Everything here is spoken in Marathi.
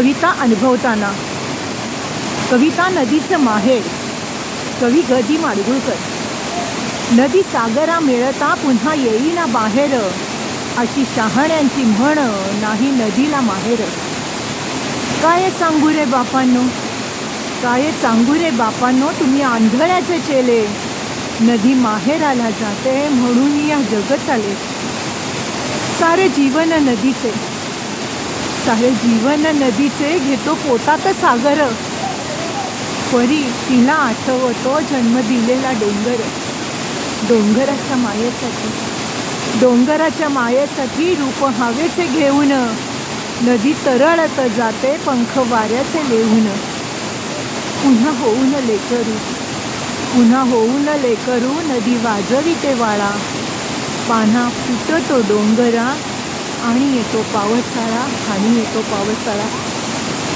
कविता अनुभवताना. कविता नदीचं माहेर. कवी गदी माडगुळकर. नदी सागरा मिळता पुन्हा येईना बाहेर. अशी शहाण्यांची म्हण नाही नदीला माहेर. काय सांगू रे बापांनो? काय सांगू रे बापांनो? तुम्ही आंधळ्याचे चेले. नदी माहेराला जाते म्हणून या जगत आले सारे जीवन नदीचे. सारे जीवन नदीचे घेतो पोटात सागर. परी तिला आठवतो जन्म दिलेला डोंगर. डोंगराच्या मायेसाठी. डोंगराच्या मायेसाठी रूप हवेचे घेऊन. नदी तरळत जाते पंख वाऱ्याचे लेऊन पुन्हा होऊन लेकरू. पुन्हा होऊन लेकरू नदी वाजवी ते वाळा. पाना फुटतो डोंगरा. आणि येतो पावसाळा आणि येतो पावसाळा.